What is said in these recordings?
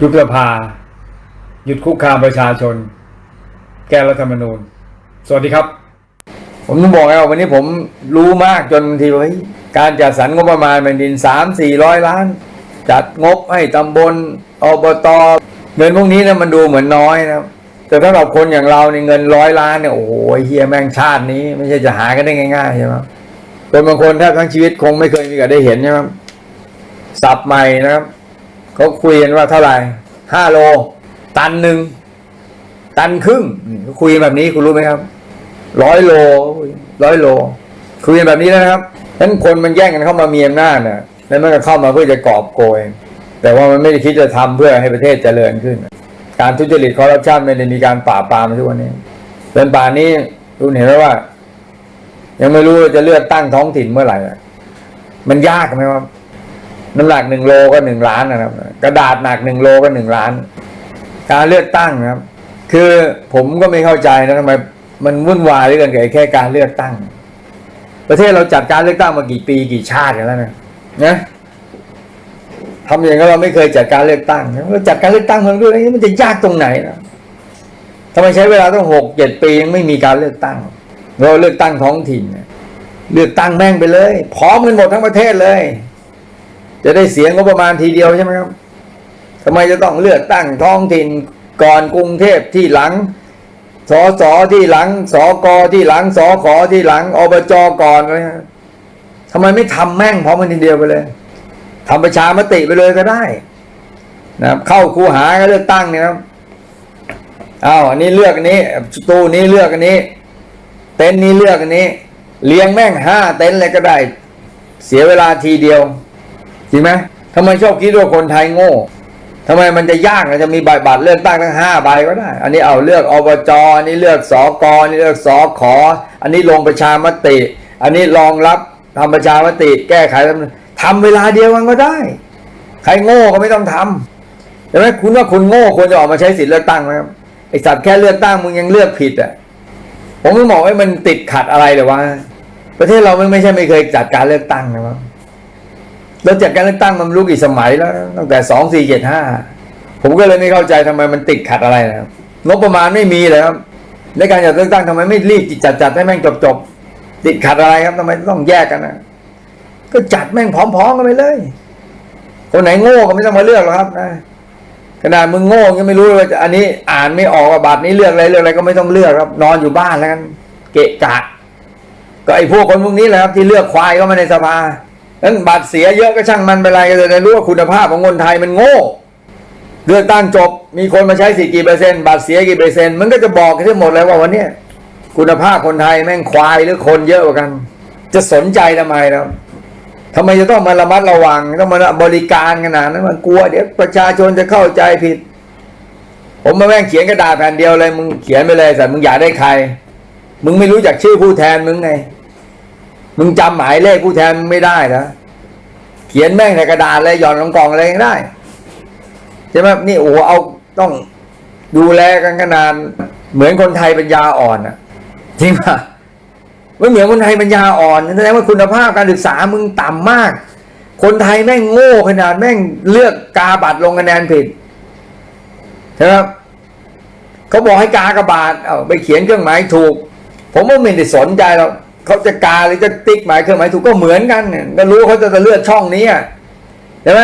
ยุบสภา หยุดคุกคามประชาชน แก้รัฐธรรมนูญ สวัสดีครับ ผมต้องบอกไงว่าวันนี้ผมรู้มากจนบางทีว่าการจัดสรรงบประมาณแผ่นดินสามสี่ร้อยล้าน จัดงบให้ตำบลอบตเงินพวกนี้นี่ยมันดูเหมือนน้อยนะแต่ถ้าเราคนอย่างเราเนี่ยเงินร้อยล้านเนี่ยโอ้โหเฮียแม่งชาตินี้ ไม่ใช่จะหากันได้ง่ายๆใช่ไหมคนบางคนถ้าทั้งชีวิตคงไม่เคยมีโอกาสได้เห็นใช่ไหมสับใหม่นะครับ เขาคุยกันว่าเท่าไหร่ห้าโล ตันหนึ่งตันครึ่งเขาคุยแบบนี้คุณรู้ไหมครับร้อยโลร้อยโล คุยแบบนี้นะครับฉะนั้นคนมันแย่งกันเข้ามามีอำนาจน่ะแล้วมันก็เข้ามาเพื่อจะกอบโกย แต่ว่ามันไม่ได้คิดจะทำเพื่อให้ประเทศเจริญขึ้น การทุจริตคอร์รัปชันไม่ได้มีการปราบปรามทุกวันนี้เป็นป่านนี้คุณเห็นไหมว่า ยังไม่รู้จะเลือกตั้งท้องถิ่นเมื่อไหร่มันยากไหมว่า น้ำหนักหนึ่งโลก็หนึ่งล้านนะครับ กระดาษหนักหนึ่งโลก็หนึ่งล้าน การเลือกตั้งนะครับ คือผมก็ไม่เข้าใจนะทำไมมันวุ่นวายเรื่องแค่การเลือกตั้ง ประเทศเราจัดการเลือกตั้งมากี่ปีกี่ชาติกันแล้วนะนะทำอย่างนั้นเราไม่เคยจัดการเลือกตั้งเราจัดการเลือกตั้งเมืองด้วยมันจะยากตรงไหนนะทำไมใช้เวลาต้องหกเจ็ดปียังไม่มีการเลือกตั้ง เราเลือกตั้งท้องถิ่นเนี่ยเลือกตั้งแม่งไปเลย พร้อมกันหมดทั้งประเทศเลย จะได้เสียงก็ประมาณทีเดียวใช่ไหมครับทำไมจะต้องเลือกตั้งท้องถิ่นก่อนกรุงเทพที่หลังสอสอที่หลังสอกอที่หลังสอขอที่หลังอบจก่อนเลยทำไมไม่ทำแม่งพร้อมกันทีเดียวไปเลยทำประชามติไปเลยก็ได้ นะครับ เข้าคูหาก็เลือกตั้งเนี่ยครับอ้าวอันนี้เลือกอันนี้ตู้นี้เลือกอันนี้ เต็นท์นี้เลือกอันนี้ เลี้ยงแม่งห้าเต็นท์เลยก็ได้ เสียเวลาทีเดียว จริงไหมทำไมชอบคิดว่าคนไทยโง่ทำไมมันจะยากนะจะมีใบบัตรเลือกตั้งทั้งห้าใบก็ได้ อันนี้เอาเลือกอบจอันนี้เลือกสอกอันนี้เลือกสอขอ อันนี้ลงประชามติ อันนี้รองรับทำประชามติ แก้ไขทำเวลาเดียวกันก็ได้ ใครโง่ก็ไม่ต้องทำใช่ไหมคุณว่าคุณโง่ควรจะออกมาใช้สิทธิเลือกตั้งไหมครับไอสัตว์แค่เลือกตั้งมึงยังเลือกผิดอะผมไม่บอกว่ามันติดขัดอะไรเลยวะประเทศเราไม่ไม่ใช่ไม่เคยจัดการเลือกตั้งนะครับ เราจัดการเลือกตั้งมันรู้กี่สมัยแล้ว ตั้งแต่สองสี่เจ็ดห้าผมก็เลยไม่เข้าใจทำไมมันติดขัดอะไรนะครับงบประมาณไม่มีเลยครับในการจัดเลือกตั้งทำไมไม่รีบจัดจัดให้แม่งจบจบๆติดขัดอะไรครับทำไมต้องแยกกันนะก็จัดแม่งพร้อมๆกันไปเลย คนไหนโง่ก็ไม่ต้องมาเลือกหรอกครับนะขนาดมึงโง่ยังไม่รู้เลยว่าจะอันนี้อ่านไม่ออกว่าบัตรนี้เลือกอะไรเลือกอะไรก็ไม่ต้องเลือกครับ นอนอยู่บ้านแล้วกันเกะกะ ก็ไอ้พวกคนพวกนี้แหละครับที่เลือกควายเข้ามาในสภา นั้นบัตรเสียเยอะก็ช่างมันไปไรก็จะได้รู้ว่าคุณภาพของคนไทยมันโง่เลือกตั้งจบมีคนมาใช้สิทธิ์กี่เปอร์เซ็นต์บัตรเสียกี่เปอร์เซ็นต์มันก็จะบอกทั้งหมดเลยว่าวันนี้คุณภาพคนไทยแม่งควายหรือคนเยอะกว่ากัน จะสนใจทำไมนะครับทำไมจะต้องมาระมัดระวังต้องมาบริการขนาดนั้นมันกลัวเดี๋ยวประชาชนจะเข้าใจผิด ผมมาแม่งเขียนกระดาษแผ่นเดียวเลยมึงเขียนไปเลยแต่มึงอยากได้ใคร มึงไม่รู้จักชื่อผู้แทนมึงไง มึงจำหมายเลขผู้แทนมึงไม่ได้นะเขียนแม่งในกระดาษเลยหย่อนลงกล่องอะไรก็ได้ใช่ไหมนี่โอ้เอาต้องดูแลกันขนาดเหมือนคนไทยปัญญาอ่อนอะจริงป่ะไม่เหมือนคนไทยปัญญาอ่อนแสดงว่าคุณภาพการศึกษามึงต่ำมาก คนไทยแม่งโง่ขนาดแม่งเลือกกาบัตรลงคะแนนผิดใช่ไหมครับเขาบอกให้กากระบาดเอาไปเขียนเครื่องหมายถูก ผมว่าไม่ได้สนใจหรอก เขาจะกาหรือจะติ๊กหมายเครื่องหมายถูกก็เหมือนกันเนี่ยก็รู้เขาจะเลือกช่องนี้อะใช่ไหม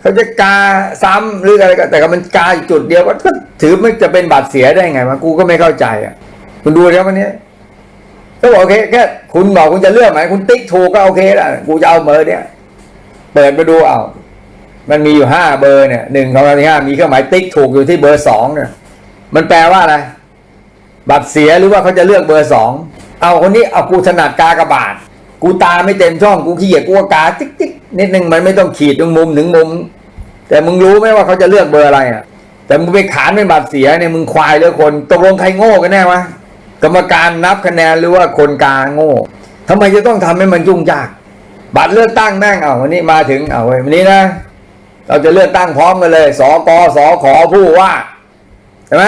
เขาจะกาซ้ำหรืออะไรก็แต่ก็มันกาอยู่จุดเดียวก็ถือมันจะเป็นบัตรเสียได้ไงวะกูก็ไม่เข้าใจอะคุณดูแล้ววันนี้ก็บอกโอเคแค่คุณบอกคุณจะเลือกไหมคุณติ๊กถูกก็โอเคละกูจะเอาเบอร์เนี้ยเปิดมาดูเอามันมีอยู่ห้าเบอร์เนี่ยหนึ่งสองสามสี่ห้ามีเครื่องหมายติ๊กถูกอยู่ที่เบอร์สองเนี่ย มันแปลว่าอะไรบัตรเสียหรือว่าเขาจะเลือกเบอร์สอง เอาคนนี้เอากูถนัดกากระบาดกูตาไม่เต็มช่องกูขี้เกียจกูก็กาติ๊กติ๊กนิดนึงมันไม่ต้องขีดตรงมุมถึงมุม แต่มึงรู้ไหมว่าเขาจะเลือกเบอร์อะไรอะ แต่มึงไปขานเป็นบัตรเสียเนี่ยมึงควายหรือคนตกลงใครโง่กันแน่วะกรรมการนับคะแนนหรือว่าคนกาโง่ทำไมจะต้องทำให้มันยุ่งยากบัตรเลือกตั้งแม่งเอาวันนี้มาถึงเอาเว้ยวันนี้นะ เราจะเลือกตั้งพร้อมกันเลยสกสขอผู้ว่าใช่ไหม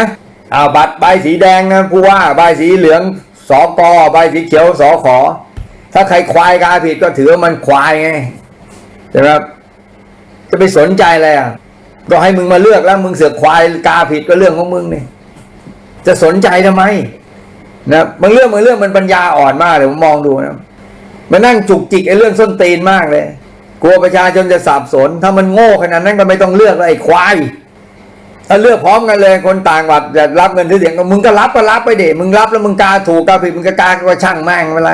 เอาบัตรใบสีแดงนะผู้ว่าใบสีเหลือง สอกใบสีเขียวสอขอ ถ้าใครควายกาผิดก็ถือว่ามันควายไงใช่ไหมครับจะไปสนใจอะไรอะก็ให้มึงมาเลือกแล้ว มึงเสือกควายกาผิดก็เรื่องของมึงนี่จะสนใจทำไมนะบางเรื่องบางเรื่องมันปัญญาอ่อนมากเลยผมมองดูนะมานั่งจุกจิกไอ้เรื่องส้นตีนมากเลย กลัวประชาชนจะสับสน ถ้ามันโง่ขนาดนั้นก็ไม่ต้องเลือกแล้วไอ้ควาย ถ้าเลือกพร้อมกันเลยคนต่างหวัดจะรับเงินที่เสียงก็มึงก็รับก็รับไปเดมึงรับแล้วมึงกาถูกกาผิดมึงก็กาก็ช่างแม่งเวลา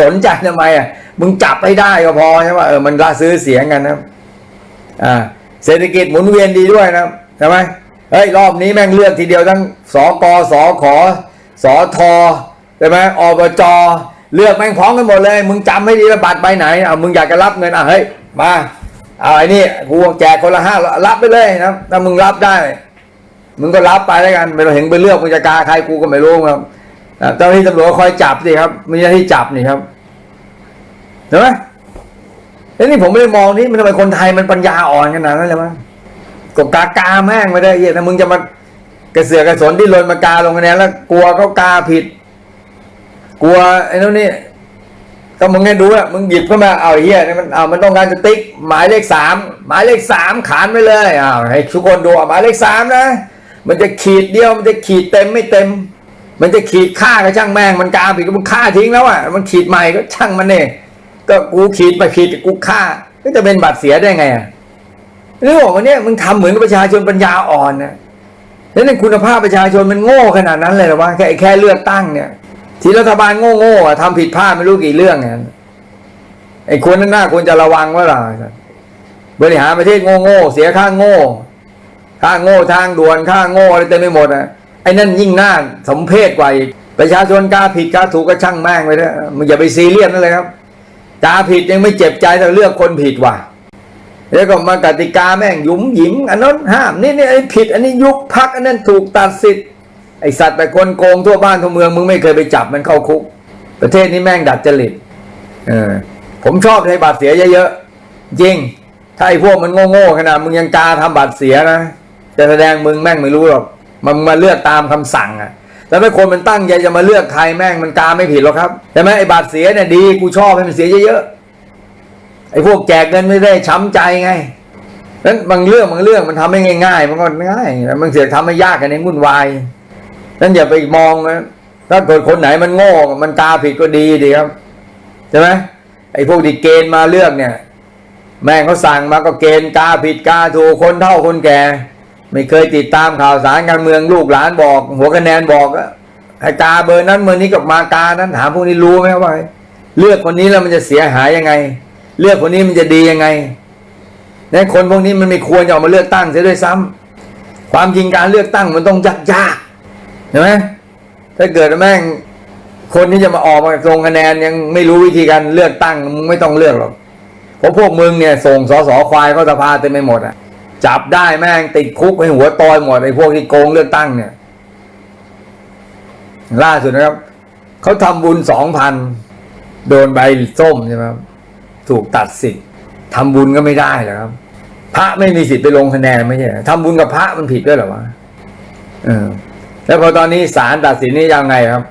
สนใจทำไมอะมึงจับให้ได้ก็พอใช่ไหมเออมันละซื้อเสียงกันนะอ่าเศรษฐกิจหมุนเวียนดีด้วยนะใช่ไหมเฮ้ยรอบนี้แม่งเลือกทีเดียวทั้งสกสขสทใช่ไหมอบจเลือกแม่งพร้อมกันหมดเลย มึงจำให้ดีว่าบัตรใบไหนอะมึงอยากจะรับเงินอะเฮ้ยมา เอาไอ้นี่กูแจกคนละห้ารับไปเลยนะถ้ามึงรับได้ มึงก็รับไปแล้วกันไม่ต้องเห็นไปเลือกมึงจะกาใครกูก็ไม่รู้ครับเจ้าหน้าที่ตำรวจคอยจับสิครับมีหน้าที่จับนี่ครับเห็นไหมแล้นี่ผมไม่ได้มองนี่มันทำไมคนไทยมันปัญญาอ่อนขนาดนั้นเลยวะกบกากาแม่งไม่ได้เหี้ยถ้ามึงจะมากระเสือกกระสนที่ลนมากาลงคะแนนแล้ว กลัวเขากาผิด กลัวไอ้นู่นนี่ ก็มึงแค่ดูอะมึงหยิบเข้ามาเอาไอ้เฮียนี่มันเอามันต้องการจะติ๊กหมายเลขสามหมายเลขสามขานไปเลยอ้าวให้ทุกคนดูหมายเลขสามนะ มันจะขีดเดียวมันจะขีดเต็มไม่เต็ม มันจะขีดค่าก็ช่างแม่งมันกาผิดก็มึงฆ่าทิ้งแล้วอะมันขีดใหม่ก็ช่างมันเนี่ยก็กูขีดไปขีดกูฆ่าก็จะเป็นบัตรเสียได้ไงอะเรื่องของวันนี้มึงทำเหมือนประชาชนปัญญาอ่อนนะแล้วในคุณภาพประชาชนมันโง่ขนาดนั้นเลยหรอวะแค่แค่เลือกตั้งเนี่ย ที่รัฐบาลโง่ๆอ่ทำผิดพลาดไม่รู้กี่เรื่องเนี่ยไอ้คนนั้นน่าควรจะระวังว่าล่ะบริหารประเทศโง่ๆเสียค่าโง่ค่าโง่ทางด่วนค่าโง่อะไรเต็มไปหมดอะไอ้นั่นยิ่งน่าสมเพชกว่าอีกประชาชนกล้าผิดกล้าถูกก็ช่างแม่งไปเถอะมึงอย่าไปซีเรียสนั่นเลยครับกล้าผิดยังไม่เจ็บใจแต่เลือกคนผิดว่ะแล้วก็มากติกาแม่งยุ่มหยิมอันนั้นห้ามนี่นี่ไอ้ผิด อันนี้ยุบพักอันนั้นถูกตัดสิทธิ์ ไอสัตว์แต่คนโกงทั่วบ้านทั่วเมืองมึงไม่เคยไปจับมันเข้าคุก ประเทศนี้แม่งดัดจริตเออผมชอบให้บาดเสียเยอะๆจริง ถ้าไอพวกมันโง่ๆขนาดมึงยังกล้าทำบาดเสียนะจะแสดงมึงแม่งไม่รู้หรอกมันมาเลือกตามคำสั่งอะแล้วถ้าคนมันตั้งใจจะมาเลือกใครแม่งมันกาไม่ผิดหรอกครับใช่ไหมไอ้บาดเสียเนี่ยดีกูชอบให้มันเสียเยอะๆไอ้พวกแจกเงินไม่ได้ช้ำใจไงนั้นบางเรื่องบางเรื่องมันทำให้ง่ายๆมันก็ง่ายแต่มันเสียทำให้ยากกันเองวุ่นวาย นั้นอย่าไปมองนะถ้าเกิดคนไหนมันโง่ มันกาผิดก็ดีดีครับใช่ไหมไอ้พวกที่เกณฑ์มาเลือกเนี่ย แม่งเขาสั่งมาก็เกณฑ์กาผิดกาถูกคนเท่าคนแก่ ไม่เคยติดตามข่าวสารการเมืองลูกหลานบอก หัวคะแนนบอกอะให้กาเบอร์นั้นเบอร์นี้กับมากานั้นถามพวกนี้รู้ไหมว่าเลือกคนนี้แล้วมันจะเสียหายยังไง เลือกคนนี้มันจะดียังไงในคนพวกนี้มันไม่ควรจะออกมาเลือกตั้งเสียด้วยซ้ำความจริงการเลือกตั้งมันต้องยากยาก ห็นไหมถ้าเกิดแม่งคนที่จะมาออกมาลงคะแนนยังไม่รู้วิธีการเลือกตั้งมึงไม่ต้องเลือกหรอกเพราะพวกมึงเนี่ยส่งสสควายเข้าสภาเต็มไปหมดอะ จับได้แม่งติดคุกให้หัวตอยหมดไอ้พวกที่โกงเลือกตั้งเนี่ย ล่าสุดนะครับเขาทำบุญสองพันโดนใบส้มใช่ไหมครับถูกตัดสิทธิ์ทำบุญก็ไม่ได้เหรอครับ พระไม่มีสิทธิ์ไปลงคะแนนไม่ใช่ทำบุญกับพระมันผิดด้วยหรอวะเออ แล้วพอตอนนี้ศาลตัดสินนี่ยังไงครับ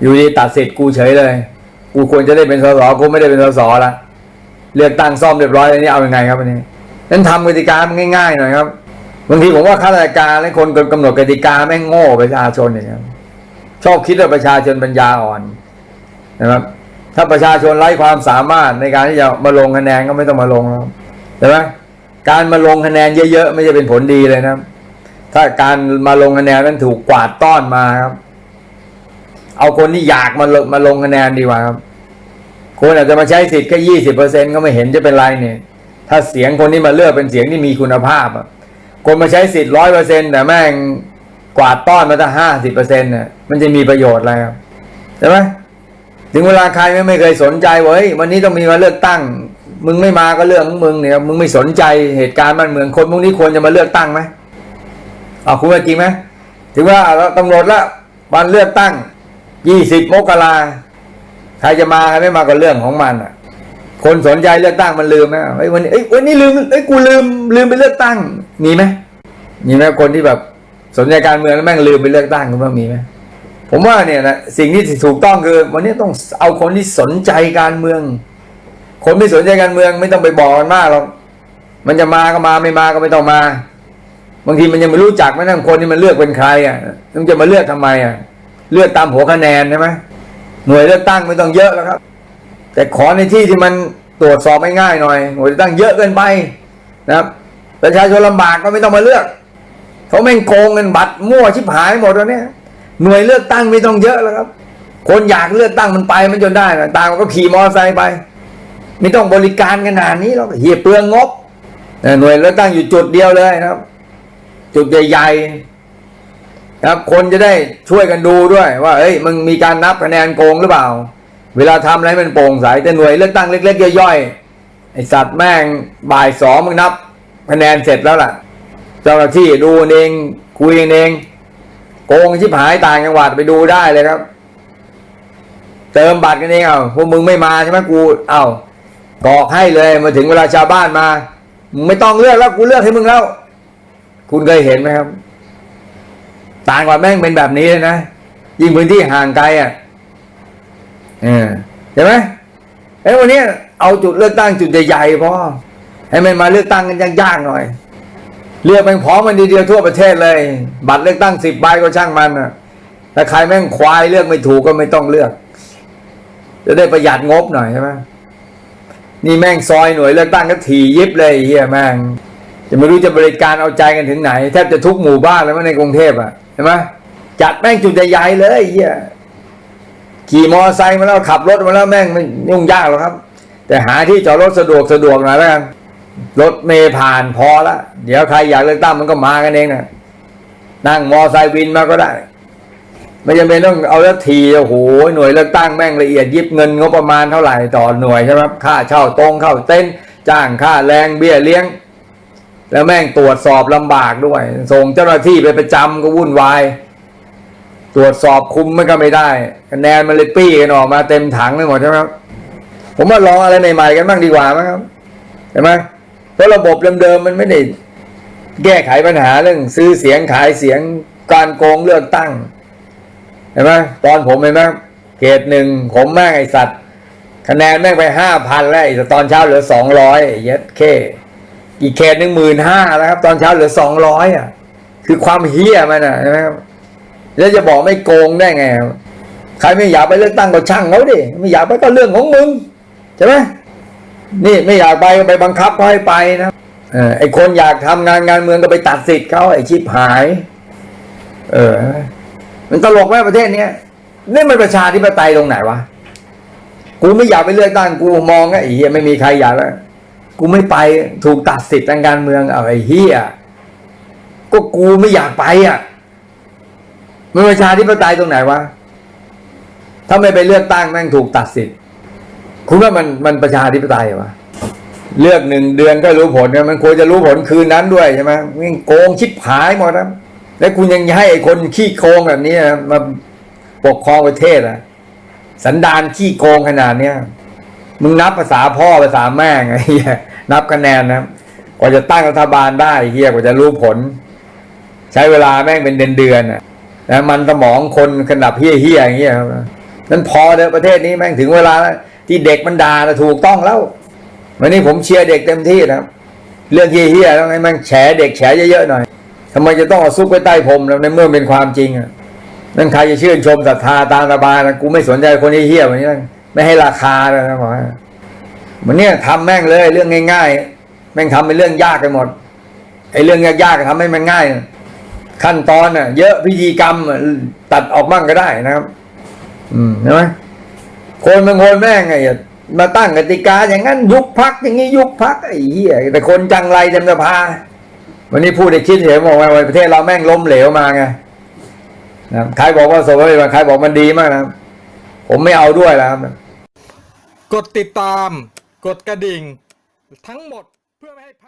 อยู่ดีตัดสิทธิ์กูเฉยเลย กูควรจะได้เป็นสสกูไม่ได้เป็นสสละเลือกตั้งซ่อมเรียบร้อยแล้วนี่เอายังไงครับอันนี้นั้นทำกติกามันง่ายๆหน่อยครับบางทีผมว่าข้าราชการและคนกำหนดกติกาแม่งโง่ประชาชนเนี่ยชอบคิดว่าประชาชนปัญญาอ่อนนะครับ ถ้าประชาชนไร้ความสามารถในการที่จะมาลงคะแนนก็ไม่ต้องมาลงแล้วใช่ไหมการมาลงคะแนนเยอะๆไม่ใช่เป็นผลดีเลยนะครับ ถ้าการมาลงคะแนนนั้นถูกกวาดต้อนมาครับ เอาคนที่อยากมาลงมาลงคะแนนดีกว่าครับคนอาจจะมาใช้สิทธิ์แค่ยี่สิบเปอร์เซ็นก็ไม่เห็นจะเป็นไรเนี่ย ถ้าเสียงคนที่มาเลือกเป็นเสียงที่มีคุณภาพอะคนมาใช้สิทธิ์ร้อยเปอร์เซ็นแต่แม่งกวาดต้อนมาตั้งห้าสิบเปอร์เซ็นต์เนี่ยมันจะมีประโยชน์อะไรครับใช่ไหมถึงเวลาใครไม่ไม่เคยสนใจว่าเฮ้ยวันนี้ต้องมีมาเลือกตั้ง มึงไม่มาก็เรื่องของมึงเนี่ย มึงไม่สนใจเหตุการณ์บ้านเมืองคนพวกนี้ควรจะมาเลือกตั้งไหม เอาคุณว่าจริงไหมถึงว่าเรากำหนดล้ววันเลือกตั้งยี่สิบมกราใครจะมาใครไม่มาก็เรื่องของมันอะ คนสนใจเลือกตั้งมันลืมไหมเฮ้วันนี้เอ้วันนี้ลืมเอ้กูลืมลืมไปเลือกตั้งมีไหมมีไหมคนที่แบบสนใจการเมืองแล้วแม่งลืมไปเลือกตั้งคุณว่ามีไหมผมว่าเนี่ยนะสิ่งที่ถูกต้องคือ วันนี้ต้องเอาคนที่สนใจการเมือง คนไม่สนใจการเมือง ไม่ต้องไปบอกมันมากหรอกมันจะมาก็มาไม่มาก็ไม่ต้องมา บางทีมันยังไม่รู้จักแม้ทั้งคนที่มันเลือกเป็นใครอะมันจะมาเลือกทำไมอะ เลือกตามหัวคะแนนใช่ไหมหน่วยเลือกตั้งไม่ต้องเยอะแล้วครับ แต่ขอในที่ที่มันตรวจสอบไม่ง่ายหน่อยหน่วยเลือกตั้งเยอะเกินไปนะครับประชาชนลำบากก็ไม่ต้องมาเลือกเขาแม่งโกงเงินบัตรมั่วชิบหายหมดแล้วเนี่ยหน่วยเลือกตั้งไม่ต้องเยอะแล้วครับ คนอยากเลือกตั้งมันไปมันจนได้นะต่างมันก็ขี่มอเตอร์ไซค์ไป ไม่ต้องบริการขนาดนี้หรอกเฮียเปลืองงบหน่วยเลือกตั้งอยู่จุดเดียวเลยนะครับ จุดใหญ่ๆนะครับคนจะได้ช่วยกันดูด้วย ว่า เอ้ยมึงมีการนับคะแนนโกงหรือเปล่า เวลาทำอะไรมันโปร่งใสแต่หน่วยเลือกตั้งเล็กๆย่อยๆไอสัตว์แม่งบ่ายสองมึงนับคะแนนเสร็จแล้วล่ะ เจ้าหน้าที่ดูเองคุยเองโกงชิบหายต่างจังหวัดไปดูได้เลยครับ เติมบัตรกันเองเอาพวกมึงไม่มาใช่ไหมกูเอ้ากอกให้เลยมาถึงเวลาชาวบ้านมา ไม่ต้องเลือกแล้วกูเลือกให้มึงแล้ว คุณเคยเห็นไหมครับ ต่างกว่าแม่งเป็นแบบนี้เลยนะยิ่งพื้นที่ห่างไกลอะเออใช่ไหมไอ้วันนี้เอาจุดเลือกตั้งจุดใหญ่ๆพอให้มันมาเลือกตั้งกันยากๆหน่อย เลือกแม่งพร้อมมันทีเดียวทั่วประเทศเลย บัตรเลือกตั้งสิบใบก็ช่างมันอะแต่ใครแม่งควายเลือกไม่ถูกก็ไม่ต้องเลือก จะได้ประหยัดงบหน่อยใช่ไหมนี่แม่งซอยหน่วยเลือกตั้งก็ถี่ยิบเลยเฮียแม่ง จะไม่รู้จะบริการเอาใจกันถึงไหนแทบจะทุกหมู่บ้านแล้วมั้งในกรุงเทพอะใช่ไหมจัดแม่งจุดใหญ่ๆเลยเฮียขี่มอเตอร์ไซค์มาแล้วขับรถมาแล้วแม่งไม่ยุ่งยากหรอกครับ แต่หาที่จอดรถสะดวกสะดวกหน่อยแล้วกันรถเมย์ผ่านพอละเดี๋ยวใครอยากเลือกตั้งมันก็มากันเองนะนั่งมอเตอร์ไซค์วินมาก็ได้ ไม่จำเป็นต้องเอาแล้วทีโอ้โหหน่วยเลือกตั้งแม่งละเอียดยิบเงินงบประมาณเท่าไหร่ต่อหน่วยใช่ไหมค่าเช่าตรงเข้าเต้นจ้างค่าแรงเบี้ยเลี้ยง แล้วแม่งตรวจสอบลำบากด้วย ส่งเจ้าหน้าที่ไปประจำก็วุ่นวาย ตรวจสอบคุมมันก็ไม่ได้คะแนนมันเลยปี้กันออกมาเต็มถังไปหมดใช่ไหมครับผมว่าลองอะไรใหม่ๆกันบ้างดีกว่าไหมครับเห็นไหมเพราะระบบเดิมๆมันไม่ได้แก้ไขปัญหาเรื่อง ซื้อเสียงขายเสียงการโกงเลือกตั้งเห็นไหมตอนผมเห็นไหมเขตหนึ่งผมแม่งไอสัตว์ คะแนนแม่งไปห้าพันแล้วไอตอนเช้าเหลือสองร้อยเย็ดเค อีกเขตหนึ่งหมื่นห้าแล้วครับ ตอนเช้าเหลือสองร้อยอะ คือความเฮี้ยมันอะใช่ไหมครับแล้วจะบอกไม่โกงได้ไงใครไม่อยากไปเลือกตั้งก็ช่างเขาดิไม่อยากไปก็เรื่องของมึงใช่ไหมนี่ไม่อยากไปก็ไปบังคับเขาให้ไปนะเออไอคนอยากทำงานงานเมืองก็ไปตัดสิทธิ์เขาไอชิบหาย เออ มันตลกไหมประเทศเนี้ยนี่มันประชาธิปไตยตรงไหนวะกูไม่อยากไปเลือกตั้งกูมองไอ้เฮียไม่มีใครอยากแล้ว กูไม่ไปถูกตัดสิทธิ์ทางการเมืองอาไอ้เฮียก็กูไม่อยากไปอะมันประชาธิปไตยตรงไหนวะถ้าไม่ไปเลือกตั้งแม่งถูกตัดสิทธิ์คุณว่ามันมันประชาธิปไตยเหรอวะเลือกหนึ่งเดือนก็รู้ผลนะมันควรจะรู้ผลคืนนั้นด้วยใช่ไหมมันโกงชิบหายหมดนะแล้วคุณยังให้ไอ้คนขี้โกงแบบนี้นะมาปกครองประเทศอะ สันดานขี้โกงขนาดเนี้ย มึงนับภาษาพ่อภาษาแม่ไงเฮียนับคะแนนนะกว่าจะตั้งรัฐบาลได้เฮียกว่าจะรู้ผล ใช้เวลาแม่งเป็นเดือนเดือนๆนะมันสมองคนขนาดเฮียเฮียๆอย่างเงี้ยครับนั้นพอเด้อประเทศนี้แม่งถึงเวลาแล้วที่เด็กมันด่านะถูกต้องแล้ววันนี้ผมเชียร์เด็กเต็มที่นะครับ เรื่องเฮียเฮียๆต้องให้มันแฉเด็กแฉเยอะๆหน่อยทำไมจะต้องเอาซุกไว้ใต้พรมแล้วในเมื่อเป็นความจริงอะนั่นใครจะชื่นชมศรัทธาตามสบายนะกูไม่สนใจคนเฮี้ยวันนี้ ไม่ให้ราคาเลยนะบอกว่ามันเนี่ยทำแม่งเลย เรื่องง่าย ๆ แม่งทำเป็นเรื่องยากไปหมดไอ้เรื่องยากๆทำให้มันง่าย ขั้นตอนน่ะ เยอะพิธีกรรมตัดออกบ้างก็ได้นะครับ อืมใช่ไหมคนบางคนแม่งไงอะมาตั้งกติกา อย่างนั้นยุบพักอย่างนี้ยุบพักไอ้เหี้ยแต่คนจังไรเต็มสภาวันนี้พูดได้คิดเห็นบอกว่าประเทศเราแม่งล้มเหลวมาไงนะครับใครบอกว่าสมมติว่าใครบอกมันดีมากนะ ผมไม่เอาด้วยแล้วครับ กดติดตาม กดกระดิ่ง ทั้งหมดเพื่อไม่ให้พลาด